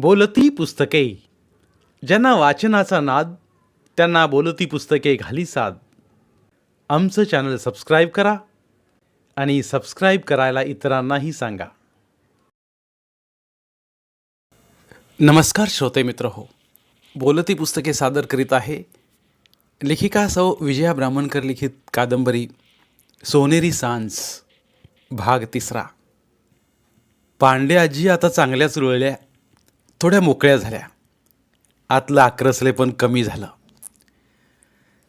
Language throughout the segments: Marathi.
बोलती पुस्तके. ज्यांना वाचनाचा नाद त्यांना बोलती पुस्तके घाली साद. आमचं चॅनल सबस्क्राईब करा आणि सबस्क्राईब करायला इतरांनाही सांगा. नमस्कार श्रोते मित्र हो. बोलती पुस्तके सादर करीत आहे लेखिका सौ विजया ब्राह्मणकर लिखित कादंबरी सोनेरी सांज भाग तिसरा. पांडे आजी आता चांगल्याच रुळल्या. थोड्या मोकळ्या झाल्या. आतलं आक्रसले पण कमी झालं.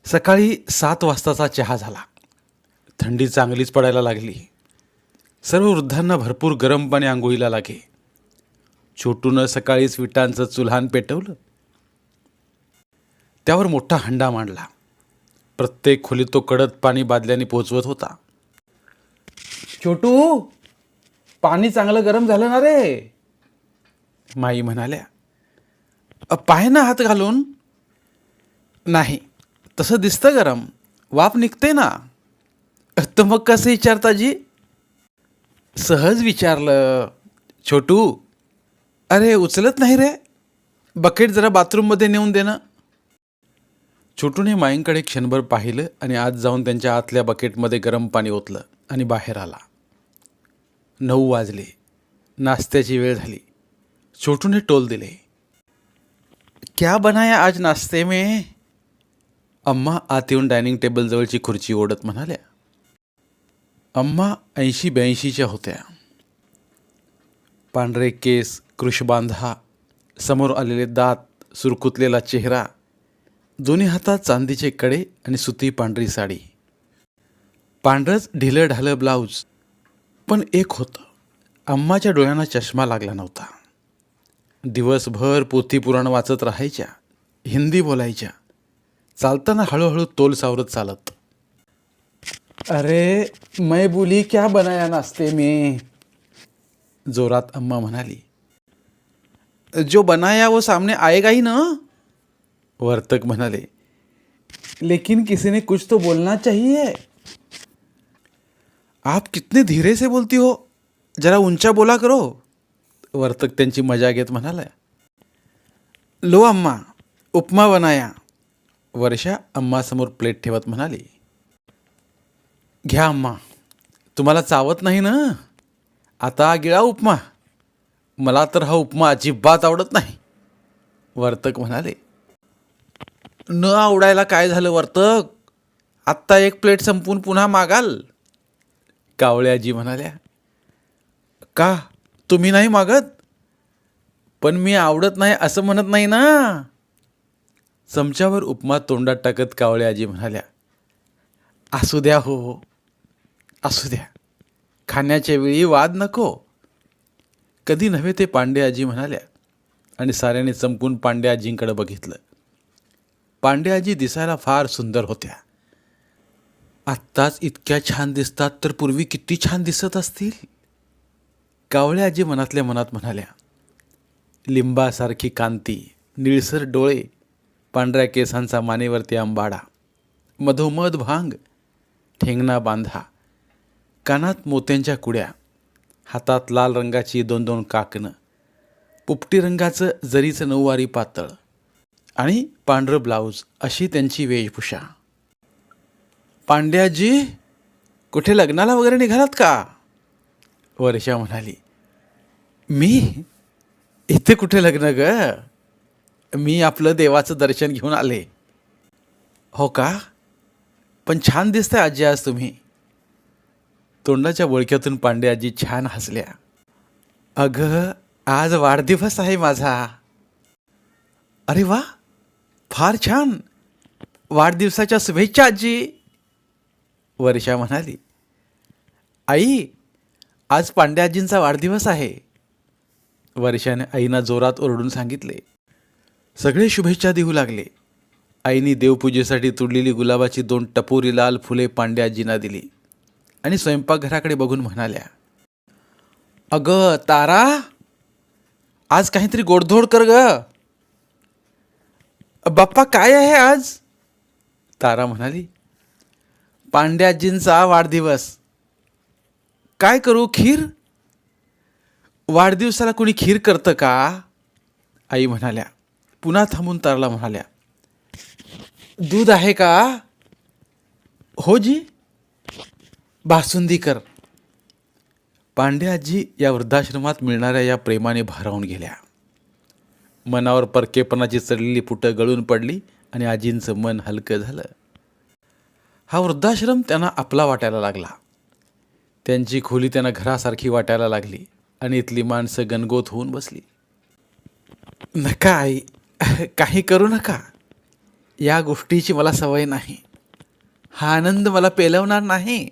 सकाळी सात वाजताचा चहा झाला. थंडी चांगलीच पडायला लागली. सर्व वृद्धांना भरपूर गरम पाणी आंघोळीला लागे. छोटूनं सकाळीच विटांचं चुल्हान पेटवलं. त्यावर मोठा हंडा मांडला. प्रत्येक खोलीत तो कडत पाणी बादल्याने पोचवत होता. छोटू पाणी चांगलं गरम झालं ना रे? माई म्हणाल्या पायांना पाय ना हात घालून नाही तसं दिसतं गरम वाफ निघते ना. तर मग कसं विचारता जी सहज विचारलं छोटू. अरे उचलत नाही रे बकेट जरा बाथरूममध्ये नेऊन दे ना. छोटूने माईंकडे क्षणभर पाहिलं आणि आत जाऊन त्यांच्या आतल्या बकेटमध्ये गरम पाणी ओतलं आणि बाहेर आला. नऊ वाजले नाश्त्याची वेळ झाली. छोटूने टोल दिले. क्या बनाया आज नाश्ते में? अम्मा आत येऊन डायनिंग टेबलजवळची खुर्ची ओढत म्हणाल्या. अम्मा ऐंशी ब्याऐंशीच्या होत्या. पांढरे केस कृषबांधा समोर आलेले दात सुरकुतलेला चेहरा दोन्ही हातात चांदीचे कडे आणि सुती पांढरी साडी. पांढरंच ढिलं ढालं ब्लाऊज पण एक होतं. अम्माच्या डोळ्यांना चष्मा लागला नव्हता. दिवसभर पोथीपुराण वाचत राहायच्या हिंदी बोलायच्या चालताना हळूहळू तोल सावरत चालत. अरे मैं बोली क्या बनाया नाचते में? जोरात अम्मा म्हणाली. जो बनाया वो सामने आएगा ही ना? वर्तक म्हणाले. लेकिन किसी ने कुछ तो बोलना चाहिए. आप कितने धीरे से बोलती हो? जरा ऊंचा बोला करो. वर्तक त्यांची मजा घेत म्हणाला लो अम्मा उपमा बनाया. वर्षा अम्मासमोर प्लेट ठेवत म्हणाली घ्या अम्मा तुम्हाला चावत नाही ना? आता गिळा उपमा. मला तर हा उपमा अजिबात आवडत नाही. वर्तक म्हणाले न आवडायला काय झालं वर्तक? आत्ता एक प्लेट संपून पुन्हा मागाल. कावळ्याजी म्हणाल्या का? तुम्ही नाही मागत? पण मी आवडत नाही असं म्हणत नाही ना. चमच्यावर उपमा तोंडात टाकत कावळे आजी म्हणाल्या असू द्या हो हो. असू द्या. खाण्याच्या वेळी वाद नको. कधी नव्हे ते पांडे आजी म्हणाल्या आणि साऱ्याने चमकून पांडे आजींकडे बघितलं. पांडे आजी दिसायला फार सुंदर होत्या. आत्ताच इतक्या छान दिसतात तर पूर्वी किती छान दिसत असतील? कावळ्या आजी मनातल्या मनात म्हणाल्या लिंबासारखी कांती निळसर डोळे पांढऱ्या केसांचा मानेवरती आंबाडा मधोमध भांग ठेंगणा बांधा कानात मोत्यांच्या कुड्या हातात लाल रंगाची दोन दोन काकणं पुपटी रंगाचं जरीचं नऊवारी पातळ आणि पांढरं ब्लाऊज अशी त्यांची वेशभूषा. पांड्याजी कुठे लग्नाला वगैरे निघालात का? वर्षा म्हणाली मी? इथे कुठे लग्न ग? मी आपलं देवाचं दर्शन घेऊन आले. हो का? पण छान दिसतंय आजी आज तुम्ही. तोंडाच्या बोळक्यातून पांडे आजी छान हसल्या. अगं आज वाढदिवस आहे माझा. अरे वा! फार छान! वाढदिवसाच्या शुभेच्छा आजी. वर्षा म्हणाली आई आज पांड्याजींचा वाढदिवस आहे. वर्षाने आईना जोरात ओरडून सांगितले. सगळे शुभेच्छा देऊ लागले. आईने देवपूजेसाठी तुडलेली गुलाबाची दोन टपोरी लाल फुले पांड्याजींना दिली आणि स्वयंपाकघराकडे बघून म्हणाल्या अगं तारा आज काहीतरी गोडधोड कर ग. बाप्पा काय आहे आज? तारा म्हणाली पांड्याजींचा वाढदिवस. काय करू खीर? वाढदिवसाला कोणी खीर करतं का? आई म्हणाल्या. पुन्हा थांबून तारला म्हणाल्या. दूध आहे का? हो जी. बासुंदी कर पांडे आजी या वृद्धाश्रमात मिळणाऱ्या या प्रेमाने भारावून गेल्या. मनावर परकेपणाची चढलेली पुटं गळून पडली आणि आजींचं मन हलकं झालं. हा वृद्धाश्रम त्यांना आपला वाटायला लागला. त्यांची खोली त्यांना घरासारखी वाटायला लागली आणि इथली माणसं गणगोत होऊन बसली. नका आई? काही करू नका. या गोष्टीची मला सवय नाही. हा आनंद मला पेलवणार नाही.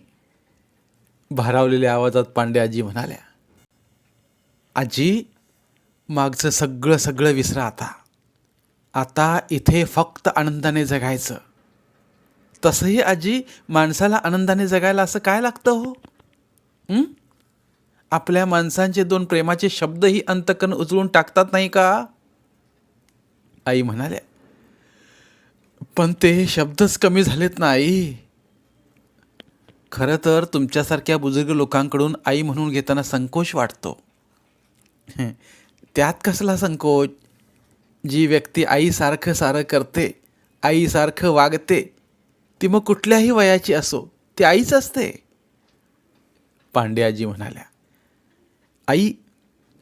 भारावलेल्या आवाजात पांडे आजी म्हणाल्या आजी मागचं सगळं सगळं विसरा आता. आता इथे फक्त आनंदाने जगायचं. तसंही आजी माणसाला आनंदाने जगायला असं काय लागतं हो? आपल्या माणसांचे दोन प्रेमाचे शब्दही अंतकन उचलून टाकतात नाही का? आई म्हणाल्या पण ते शब्दच कमी झालेत ना आई. खरं तर तुमच्यासारख्या बुजुर्ग लोकांकडून आई म्हणून घेताना संकोच वाटतो. त्यात कसला संकोच? जी व्यक्ती आईसारखं सारं करते आईसारखं वागते ती मग कुठल्याही वयाची असो ती आईच असते. पांडे आजी म्हणाल्या आई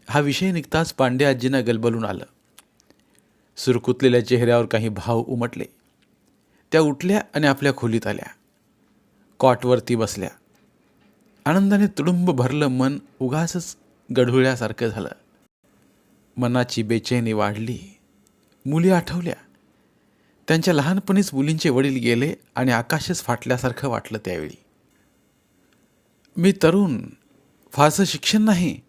हा विषय निघताच पांडे आजींना गलबलून आलं. सुरकुतलेल्या चेहऱ्यावर काही भाव उमटले. त्या उठल्या आणि आपल्या खोलीत आल्या. कॉटवरती बसल्या. आनंदाने तुडुंब भरलं मन उगासच गढुळ्यासारखं झालं. मनाची बेचैनी वाढली. मुली आठवल्या. त्यांच्या लहानपणीच मुलींचे वडील गेले आणि आकाशच फाटल्यासारखं वाटलं त्यावेळी. मी तरुण फारसं शिक्षण नाही.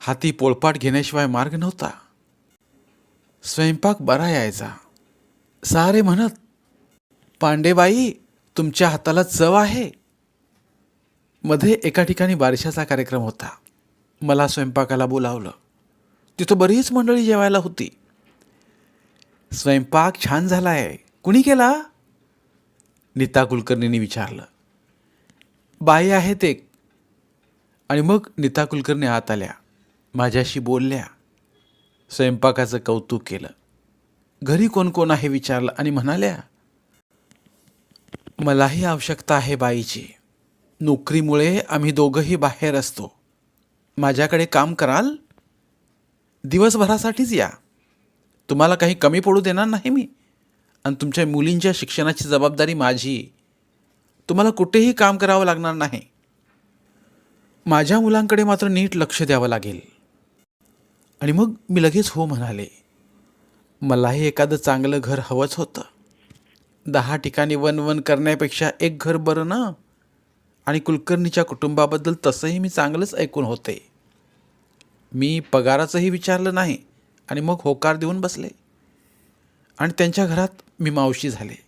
हाती पोळपाट घेण्याशिवाय मार्ग नव्हता. स्वयंपाक बरा यायचा. सारे म्हणत पांडेबाई तुमच्या हाताला चव आहे. मध्ये एका ठिकाणी बारशाचा कार्यक्रम होता. मला स्वयंपाकाला बोलावलं. तिथं बरीच मंडळी जेवायला होती. स्वयंपाक छान झाला आहे कुणी केला? नीता कुलकर्णींनी विचारलं. बाई आहेत एक आणि मग नीता कुलकर्णी आत आल्या. माझ्याशी बोलल्या. स्वयंपाकाचं कौतुक केलं. घरी कोण कोण आहे विचारलं आणि म्हणाल्या मलाही आवश्यकता आहे बाईची. नोकरीमुळे आम्ही दोघंही बाहेर असतो. माझ्याकडे काम कराल? दिवसभरासाठीच या. तुम्हाला काही कमी पडू देणार नाही मी. आणि तुमच्या मुलींच्या शिक्षणाची जबाबदारी माझी. तुम्हाला कुठेही काम करावं लागणार नाही. माझ्या मुलांकडे मात्र नीट लक्ष द्यावं लागेल. आणि मग मी लगेच हो म्हणाले मलाही एखादं चांगलं घर हवंच होतं. दहा ठिकाणी वन वन करण्यापेक्षा एक घर बरं ना? आणि कुलकर्णीच्या कुटुंबाबद्दल तसंही मी चांगलंच ऐकून होते. मी पगाराचंही विचारलं नाही आणि मग होकार देऊन बसले. आणि त्यांच्या घरात मी मावशी झाले.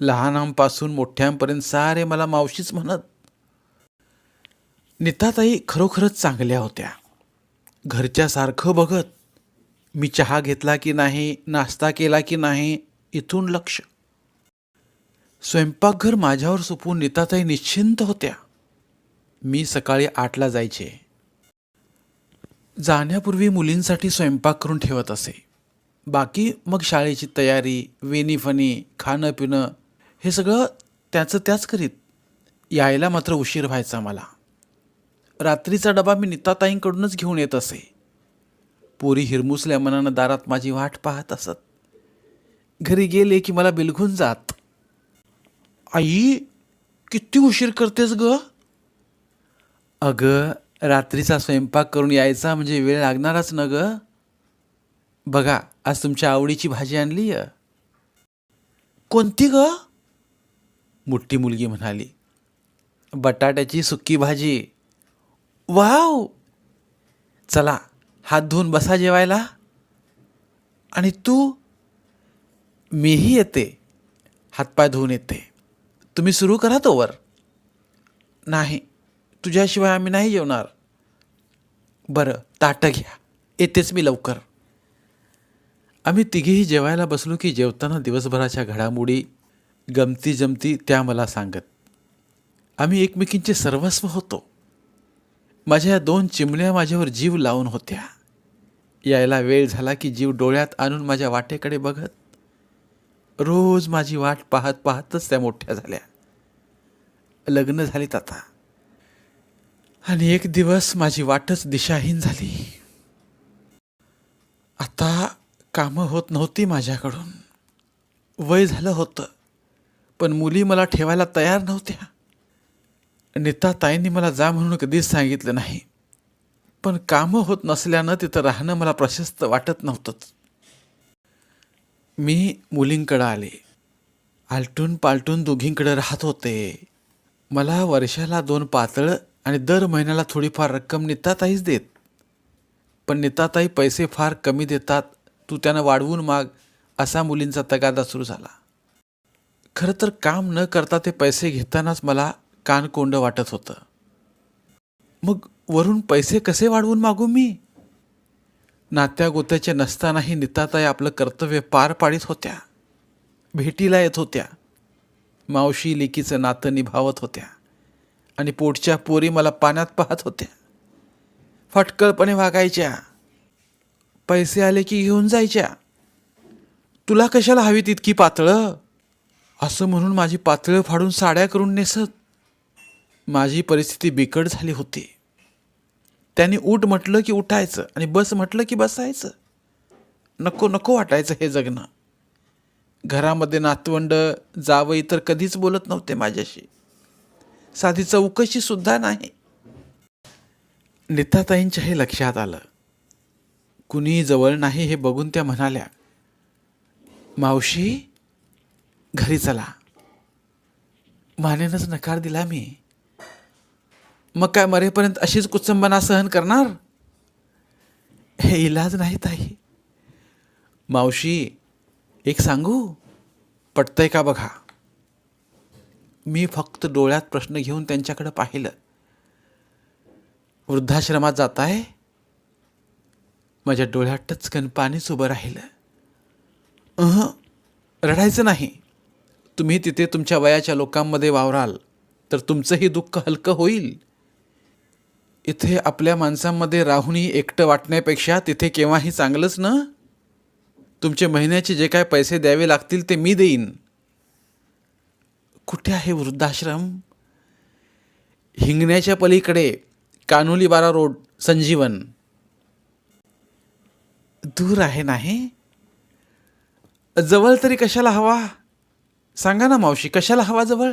लहानांपासून मोठ्यांपर्यंत सारे मला मावशीच म्हणत निताताई खरोखरच चांगल्या होत्या. घरच्यासारखं बघत मी चहा घेतला की नाही नाश्ता केला की नाही इथून लक्ष. स्वयंपाकघर माझ्यावर सोपून निताताई निश्चिंत होत्या. मी सकाळी आठला जायचे. जाण्यापूर्वी मुलींसाठी स्वयंपाक करून ठेवत असे. बाकी मग शाळेची तयारी वेणीफणी खाणं पिणं हे सगळं त्याचं त्याच करीत. यायला मात्र उशीर व्हायचा मला. रात्रीचा डबा मी निताताईंकडूनच घेऊन येत असे. पोरी हिरमुसल्या मनानं दारात माझी वाट पाहत असत. घरी गेले की मला बिलघून जात. आई किती उशीर करतेस ग? अगं रात्रीचा स्वयंपाक करून यायचा म्हणजे वेळ लागणारच ना ग. बघा आज तुमच्या आवडीची भाजी आणली आहे. कोणती ग? मोठी मुलगी म्हणाली. बटाट्याची सुक्की भाजी. वाव! चला हात धुवून बसा जेवायला. आणि तू मीही येते. हातपाय धुवून येते. तुम्ही सुरू करा तोवर नाही तुझ्याशिवाय आम्ही नाही जेवणार. बरं ताटं घ्या. येतेच मी लवकर. आम्ही तिघेही जेवायला बसलो की जेवताना दिवसभराच्या घडामोडी गमती जमती त्या मला सांगत. आम्ही एकमेकींचे सर्वस्व होतो. माझ्या या दोन चिमण्या माझ्यावर जीव लावून होत्या. यायला वेळ झाला की जीव डोळ्यात आणून माझ्या वाटेकडे बघत रोज माझी वाट पाहत पाहतच त्या मोठ्या झाल्या. लग्न झालीत आता. आणि एक दिवस माझी वाटच दिशाहीन झाली. आता कामं होत नव्हती माझ्याकडून. वय झालं होतं पण मुली मला ठेवायला तयार नव्हत्या. नीता ताईंनी मला जा म्हणून कधीच सांगितलं नाही. पण कामं होत नसल्यानं तिथं राहणं मला प्रशस्त वाटत नव्हतंच. मी मुलींकडं आले. आलटून पालटून दोघींकडे राहत होते. मला वर्षाला दोन पातळं आणि दर महिन्याला थोडीफार रक्कम निताताईच देत. पण निताताई पैसे फार कमी देतात तू त्यानं वाढवून माग असा मुलींचा तगादा सुरू झाला. खरं तर काम न करता ते पैसे घेतानाच मला कानकोंड वाटत होतं. मग वरून पैसे कसे वाढवून मागू मी? नात्या गोत्याचे नसतानाही निताताई आपलं कर्तव्य पार पाडित होत्या. भेटीला येत होत्या. मावशी लेकीचं नातं निभावत होत्या. आणि पोटच्या पोरी मला पाण्यात पाहत होत्या. फटकळपणे वागायच्या. पैसे आले की घेऊन जायच्या. तुला कशाला हवी तितकी पातळं? असं म्हणून माझी पातळं फाडून साड्या करून नेसत. माझी परिस्थिती बिकट झाली होती. त्यांनी उठ म्हटलं की उठायचं आणि बस म्हटलं की बसायचं. नको नको वाटायचं हे जगणं. घरामध्ये नातवंड जावई तर कधीच बोलत नव्हते माझ्याशी. साधी चौकशी सुद्धा नाही. निताताईंच्या हे लक्षात आलं. कुणी जवळ नाही हे बघून त्या म्हणाल्या मावशी घरी चला. मानेनच नकार दिला मी. मग काय मरेपर्यंत अशीच कुचंबना सहन करणार? हे इलाज नाही ताई मावशी एक सांगू? पटतंय का बघा? मी फक्त डोळ्यात प्रश्न घेऊन त्यांच्याकडे पाहिलं. वृद्धाश्रमात जात आहे माझ्या डोळ्यात टचकन पाणीच उभं राहिलं. अह रडायचं नाही. तुम्ही तिथे तुमच्या वयाच्या लोकांमध्ये वावराल तर तुमचंही दुःख हलकं होईल. इथे आपल्या माणसांमध्ये राहूनही एकटं वाटण्यापेक्षा तिथे केव्हाही चांगलंच ना? तुमचे महिन्याचे जे काय पैसे द्यावे लागतील ते मी देईन. कुठे आहे वृद्धाश्रम? हिंगण्याच्या पलीकडे कानोली बारा रोड संजीवन. दूर आहे नाही? जवळ तरी कशाला हवा? सांगा ना मावशी कशाला हवा जवळ?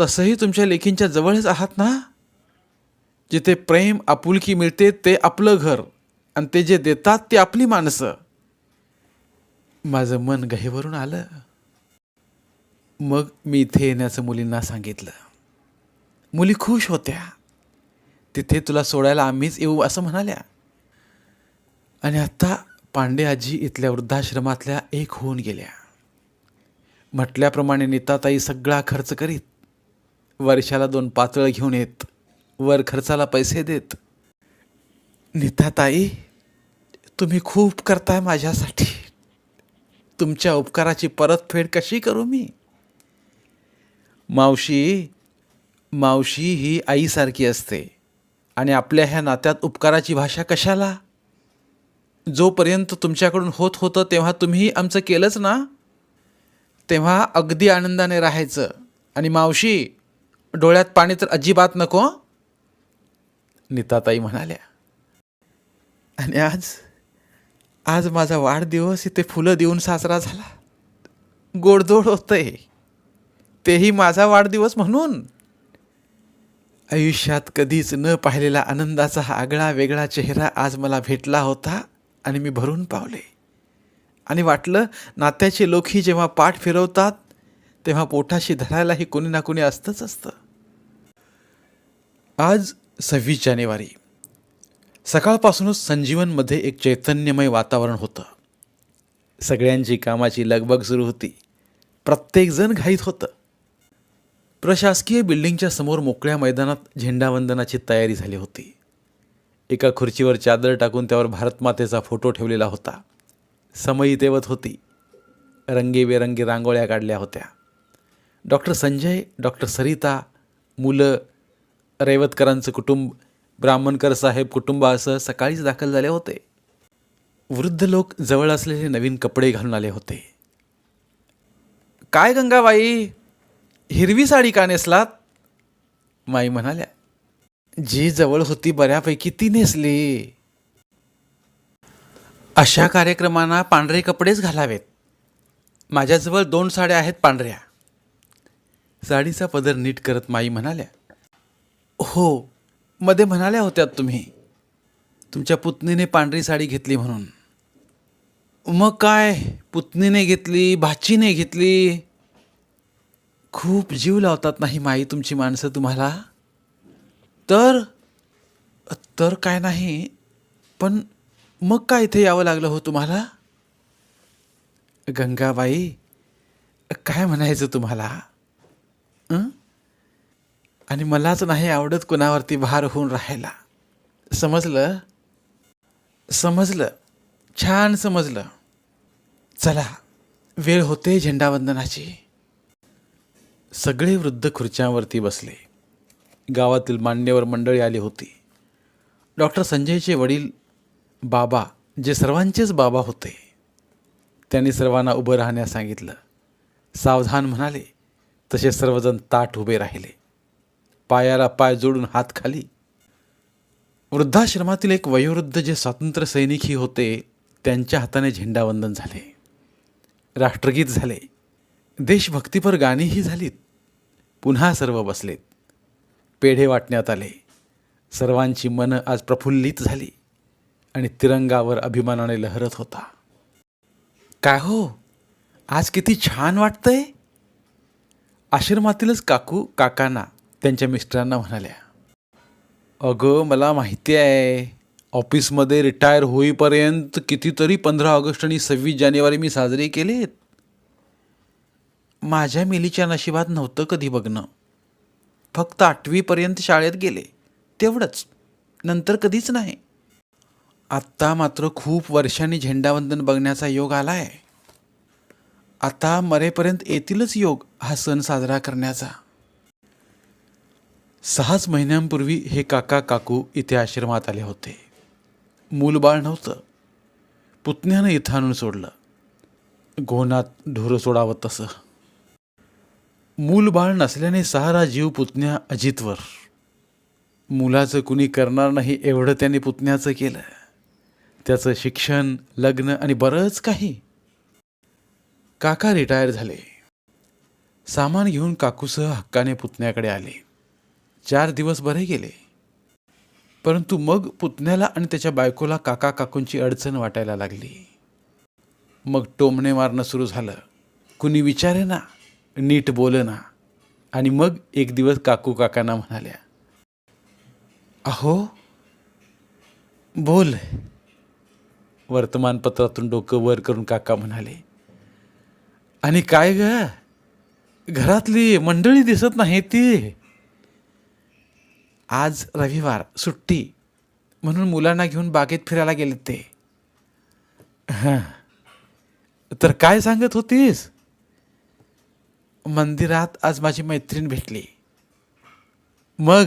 तसंही तुमच्या लेखींच्या जवळच आहात ना? जिथे प्रेम आपुलकी मिळते ते आपलं घर. आणि ते जे देतात ते आपली माणसं. माझं मन गहेवरून आलं. मग मी इथे येण्याचं मुलींना सांगितलं. मुली खुश होत्या. तिथे तुला सोडायला आम्हीच येऊ असं म्हणाल्या. आणि आत्ता पांडे आजी इथल्या वृद्धाश्रमातल्या एक होऊन गेल्या. म्हटल्याप्रमाणे नीताताई सगळा खर्च करीत वर्षाला दोन पातळं घेऊन येत. वर खर्चाला पैसे देत. नीताताई तुम्ही खूप करताय माझ्यासाठी. तुमच्या उपकाराची परतफेड कशी करू मी? मावशी मावशी ही आईसारखी असते आणि आपल्या ह्या नात्यात उपकाराची भाषा कशाला? जोपर्यंत तुमच्याकडून होत होतं तेव्हा तुम्ही आमचं केलंच ना? तेव्हा अगदी आनंदाने राहायचं. आणि मावशी डोळ्यात पाणी तर अजिबात नको नीताताई म्हणाल्या आणि आज आज माझा वाढदिवस इथे फुलं देऊन साजरा झाला. गोडधोड होतंय. तेही माझा वाढदिवस म्हणून. आयुष्यात कधीच न पाहिलेला आनंदाचा हा आगळा वेगळा चेहरा आज मला भेटला होता आणि मी भरून पावले. आणि वाटलं नात्याचे लोकही जेव्हा पाठ फिरवतात तेव्हा पोटाशी धरायलाही कोणी ना कोणी असतंच असतं. आज सव्वीस जानेवारी. सकाळपासूनच संजीवनमध्ये एक चैतन्यमय वातावरण होतं. सगळ्यांची कामाची लगबग सुरू होती. प्रत्येकजण घाईत होतं. प्रशासकीय बिल्डिंगच्या समोर मोकळ्या मैदानात झेंडावंदनाची तयारी झाली होती. एका खुर्चीवर चादर टाकून त्यावर भारतमातेचा फोटो ठेवलेला होता. समयी तेवत होती. रंगीबेरंगी रांगोळ्या काढल्या होत्या. डॉक्टर संजय डॉक्टर सरिता मुलं रेवतकरांचं कुटुंब ब्राह्मणकर साहेब कुटुंबासह सकाळीच दाखल झाले होते. वृद्ध लोक जवळ असलेले नवीन कपडे घालून आले होते. काय गंगाबाई हिरवी साडी का नेसलात? माई म्हणाल्या. जी जवळ होती बऱ्यापैकी ती नेसली. अशा कार्यक्रमांना पांढरे कपडेच घालावेत. माझ्याजवळ दोन साड्या आहेत पांढऱ्या. साडीचा पदर नीट करत माई म्हणाल्या. हो मध्ये म्हणाल्या होत्या तुम्ही तुमच्या पुतणीने पांढरी साडी घेतली म्हणून. मग काय पुतणीने घेतली भाचीने घेतली? खूप जीव लावतात नाही माई तुमची माणसं तुम्हाला? तर तर काय नाही पण मग काय इथे यावं लागलं हो तुम्हाला? गंगाबाई काय म्हणायचं तुम्हाला? हं? आणि मलाच नाही आवडत कुणावरती भार होऊन राहायला. समजलं? समजलं. छान समजलं. चला वेळ होते झेंडावंदनाची. सगळे वृद्ध खुर्च्यांवरती बसले. गावातील मान्यवर मंडळी आली होती. डॉक्टर संजयचे वडील बाबा जे सर्वांचेच बाबा होते. त्यांनी सर्वांना उभं राहण्यास सांगितलं. सावधान म्हणाले तसे सर्वजण ताट उभे राहिले. पायाला पाय जोडून हात खाली. वृद्धाश्रमातील एक वयोवृद्ध जे स्वातंत्र्य सैनिकही होते त्यांच्या हाताने झेंडावंदन झाले. राष्ट्रगीत झाले. देशभक्तीपर गाणीही झालीत. पुन्हा सर्व बसलेत. पेढे वाटण्यात आले. सर्वांची मनं आज प्रफुल्लित झाली आणि तिरंगावर अभिमानाने लहरत होता. काय हो? आज किती छान वाटतंय? आश्रमातीलच काकू काकांना. त्यांच्या मिस्टरांना म्हणाल्या अगं मला माहिती आहे ऑफिसमध्ये रिटायर होईपर्यंत कितीतरी पंधरा ऑगस्ट आणि सव्वीस जानेवारी मी साजरे केलेत. माझ्या मिलीच्या नशिबात नव्हतं कधी बघणं. फक्त आठवीपर्यंत शाळेत गेले तेवढंच. नंतर कधीच नाही. आत्ता मात्र खूप वर्षांनी झेंडावंदन बघण्याचा योग आला आहे आता मरेपर्यंत येतीलच योग हा सण साजरा करण्याचा. सहाच महिन्यांपूर्वी हे काका काकू इथे आश्रमात आले होते. मूलबाळ नव्हतं. पुतण्यानं इथं आणून सोडलं. गोनात ढोरं सोडावं तसं. मूलबाळ नसल्याने सहारा जीव पुतण्या अजितवर. मुलाचं कुणी करणार नाही एवढं त्याने पुतण्याचं केलं. त्याचं शिक्षण लग्न आणि बरंच काही. काका रिटायर झाले. सामान घेऊन काकूसह हक्काने पुतण्याकडे आले. चार दिवस बरे गेले. परंतु मग पुतण्याला आणि त्याच्या बायकोला काका काकूंची अडचण वाटायला लागली. मग टोमणे मारणं सुरू झालं. कुणी विचारे ना नीट बोले ना आणि मग एक दिवस काकू काकांना म्हणाल्या अहो बोल. वर्तमानपत्रातून डोकं वर करून काका म्हणाले आणि काय ग? घरातली मंडळी दिसत नाही ती. आज रविवार सुट्टी. म्हणून मुलांना घेऊन बागेत फिरायला गेले ते. हां. तर काय सांगत होतीस? मंदिरात आज माझी मैत्रीण भेटली. मग?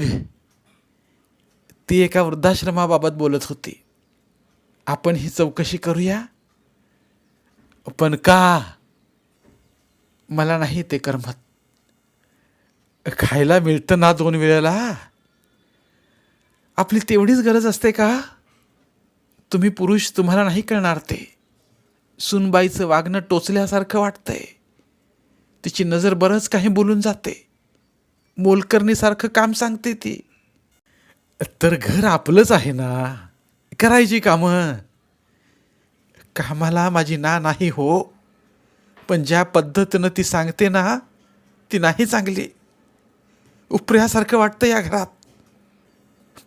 ती एका वृद्धाश्रमाबाबत बोलत होती. आपण ही चौकशी करूया? पण का? मला नाही ते करमत. खायला मिळतं ना दोन वेळेला? आपली तेवढीच गरज असते का? तुम्ही पुरुष तुम्हाला नाही करणार ते. सुनबाईचं वागणं टोचल्यासारखं वाटतंय. तिची नजर बरंच काही बोलून जाते. मोलकरणीसारखं काम सांगते ती. तर घर आपलंच आहे ना? करायची कामं? कामाला माझी ना नाही हो. पण ज्या पद्धतीनं ती सांगते ना ती नाही चांगली. उपऱ्यासारखं वाटतं या घरात.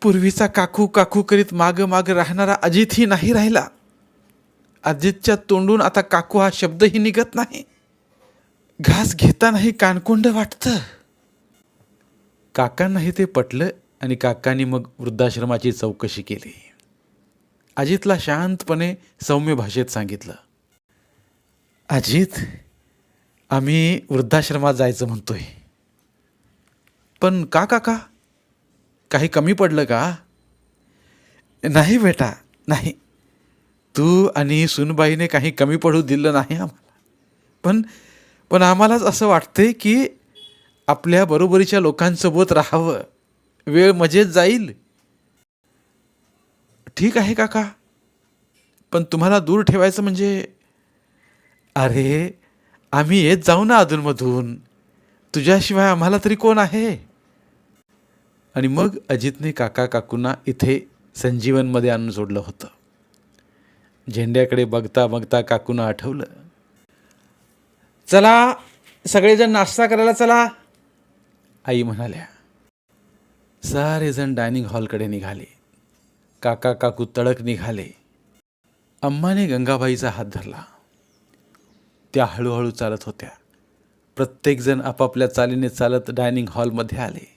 पूर्वीचा काकू काकू करीत मागं मागं राहणारा अजितही नाही राहिला. अजितच्या तोंडून आता काकू हा शब्दही निघत नाही. घास घेतानाही कानकोंड वाटतं. काकांनाही ते पटलं आणि काकांनी मग वृद्धाश्रमाची चौकशी केली. अजितला शांतपणे सौम्य भाषेत सांगितलं. अजित आम्ही वृद्धाश्रमात जायचं म्हणतोय. पण का काका? काही कमी पडलं का? नाही बेटा नाही. तू आणि सुनबाईने काही कमी पडू दिलं नाही आम्हाला. पण पण आम्हालाच असं वाटतंय की आपल्या बरोबरीच्या लोकांसोबत राहावं. वेळ मजेत जाईल. ठीक आहे काका. पण तुम्हाला दूर ठेवायचं म्हणजे? अरे आम्ही येत जाऊ ना अधूनमधून. तुझ्याशिवाय आम्हाला तरी कोण आहे? आणि मग अजितने काका काकूंना इथे संजीवनमध्ये आणून सोडलं होतं. झेंड्याकडे बघता बघता काकूंना आठवलं. चला सगळेजण नाश्ता करायला चला आई म्हणाल्या. सारेजण डायनिंग हॉलकडे निघाले. काका काकू तडक निघाले. अम्माने गंगाबाईचा हात धरला. त्या हळूहळू चालत होत्या. प्रत्येकजण आपापल्या चालीने चालत डायनिंग हॉलमध्ये आले.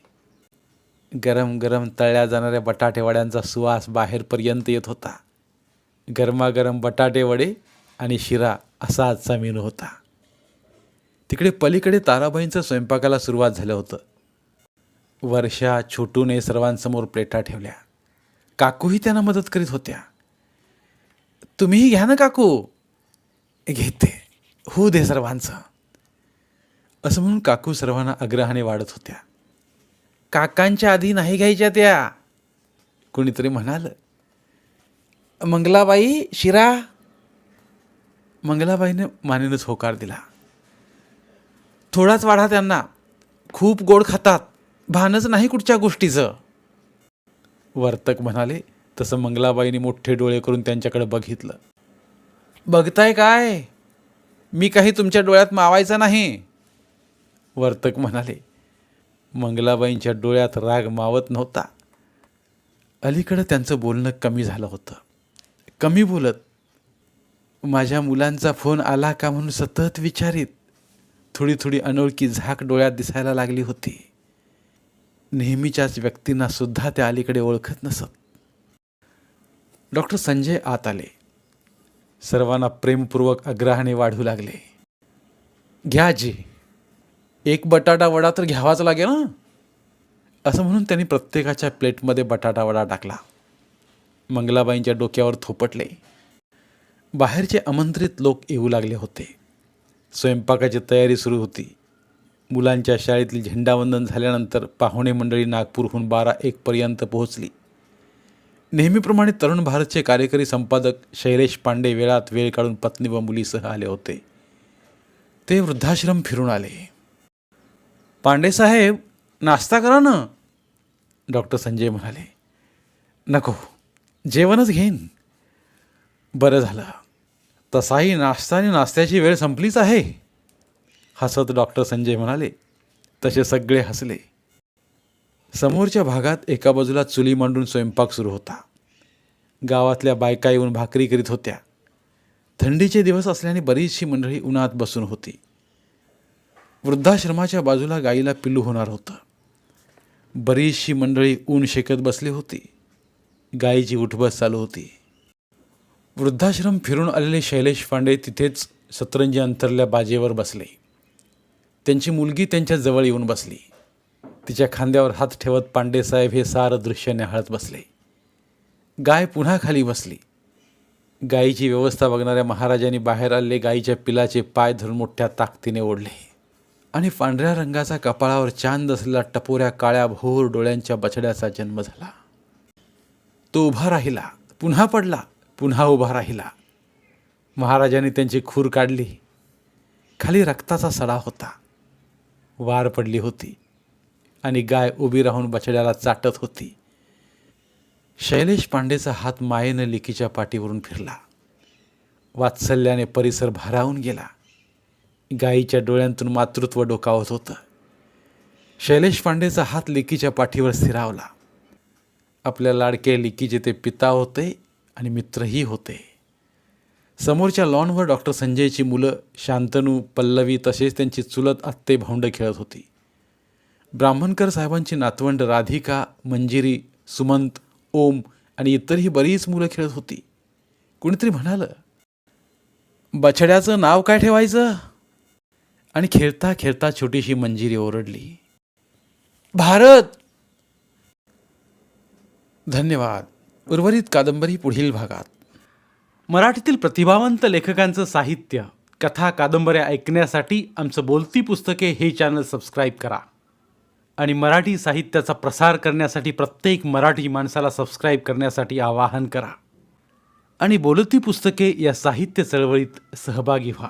गरम गरम तळल्या जाणाऱ्या बटाटेवड्यांचा सुवास बाहेरपर्यंत येत होता. गरमागरम बटाटेवडे आणि शिरा असा आजचा मेनू होता. तिकडे पलीकडे ताराबाईंचं स्वयंपाकाला सुरुवात झालं होतं. वर्षा छोटूने सर्वांसमोर प्लेटा ठेवल्या. काकूही त्यांना मदत करीत होत्या. तुम्हीही घ्या ना काकू. घेते. होऊ दे सर्वांचं. असं म्हणून काकू सर्वांना आग्रहाने वाढत होत्या. काकांच्या आधी नाही घ्यायच्या त्या. कोणीतरी म्हणाल मंगलाबाई शिरा. मंगलाबाईने मानेनंच होकार दिला. थोडाच वाढा त्यांना. खूप गोड खातात. भानच नाही कुठच्या गोष्टीचं. वर्तक म्हणाले तसं मंगलाबाईने मोठे डोळे करून त्यांच्याकडे बघितलं. बघताय काय? मी काही तुमच्या डोळ्यात मावायचं नाही. वर्तक म्हणाले मंगलाबाईंच्या डोळ्यात राग मावत नव्हता. अलीकडं त्यांचं बोलणं कमी झालं होतं. कमी बोलत. माझ्या मुलांचा फोन आला का म्हणून सतत विचारित. थोडी थोडी अनोळखी झाक डोळ्यात दिसायला लागली होती. नेहमीच्याच व्यक्तींना सुद्धा त्या अलीकडे ओळखत नसत. डॉक्टर संजय आत आले. सर्वांना प्रेमपूर्वक आग्रहाने वाढू लागले. घ्या जी एक बटाटा वडा तर घ्यावाच लागेल ना असं म्हणून त्यांनी प्रत्येकाच्या प्लेटमध्ये बटाटा वडा टाकला. मंगलाबाईंच्या डोक्यावर थोपटले. बाहेरचे आमंत्रित लोक येऊ लागले होते. स्वयंपाकाची तयारी सुरू होती. मुलांच्या शाळेतील झेंडावंदन झाल्यानंतर पाहुणे मंडळी नागपूरहून बारा एकपर्यंत पोहोचली. नेहमीप्रमाणे तरुण भारतचे कार्यकारी संपादक शैलेश पांडे वेळात वेळ काढून पत्नी व मुलीसह आले होते. ते वृद्धाश्रम फिरून आले. पांडेसाहेब नाश्ता करा ना. डॉक्टर संजय म्हणाले नको जेवणच घेईन. बरं झालं. तसाही नाश्ता आणि नाश्त्याची वेळ संपलीच आहे. हसत डॉक्टर संजय म्हणाले तसे सगळे हसले. समोरच्या भागात एका बाजूला चुली मांडून स्वयंपाक सुरू होता. गावातल्या बायका येऊन भाकरी करीत होत्या. थंडीचे दिवस असल्याने बरीचशी मंडळी उन्हात बसून होती. वृद्धाश्रमाच्या बाजूला गाईला पिल्लू होणार होतं. बरीचशी मंडळी ऊन शेकत बसली होती. गायीची उठबस चालू होती. वृद्धाश्रम फिरून आलेले शैलेश पांडे तिथेच सतरंजी अंतरल्या बाजेवर बसले. त्यांची मुलगी त्यांच्या जवळ येऊन बसली. तिच्या खांद्यावर हात ठेवत पांडेसाहेब हे सारं दृश्य न्याहाळत बसले. गाय पुन्हा खाली बसली. गायीची व्यवस्था बघणाऱ्या महाराजांनी बाहेर आलेले गायीच्या पिलाचे पाय धरून मोठ्या ताकदीने ओढले. आणि पांढऱ्या रंगाचा कपाळावर चांद असलेला टपोऱ्या काळ्या भोर डोळ्यांच्या बछड्याचा जन्म झाला. तो उभा राहिला पुन्हा पडला पुन्हा उभा राहिला. महाराजांनी त्यांची खूर काढली. खाली रक्ताचा सडा होता. वार पडली होती आणि गाय उभी राहून बछड्याला चाटत होती. शैलेश पांडेचा हात मायेनं लिकीच्या पाठीवरून फिरला. वात्सल्याने परिसर भारावून गेला. गायीच्या डोळ्यांतून मातृत्व डोकावत होतं. शैलेश पांडेचा हात लिकीच्या पाठीवर स्थिरावला. आपल्या लाडक्या लिकीचे ते पिता होते आणि मित्रही होते. समोरच्या लॉनवर डॉक्टर संजयची मुलं शांतनू पल्लवी तसेच त्यांची चुलत आत्ते भाऊंड खेळत होती. ब्राह्मणकर साहेबांची नातवंड राधिका मंजिरी सुमंत ओम आणि इतरही बरीच मुलं खेळत होती. कुणीतरी म्हणालं बछड्याचं नाव काय ठेवायचं? आणि खेळता खेळता छोटीशी मंजिरी ओरडली. भारत! धन्यवाद. उर्वरित कादंबरी पुढील भागात. मराठीतील प्रतिभावंत लेखकांचं साहित्य कथा कादंबऱ्या ऐकण्यासाठी आमचं बोलती पुस्तके हे चॅनल सबस्क्राईब करा. आणि मराठी साहित्याचा प्रसार करण्यासाठी प्रत्येक मराठी माणसाला सबस्क्राईब करण्यासाठी आवाहन करा. आणि बोलती पुस्तके या साहित्य चळवळीत सहभागी व्हा.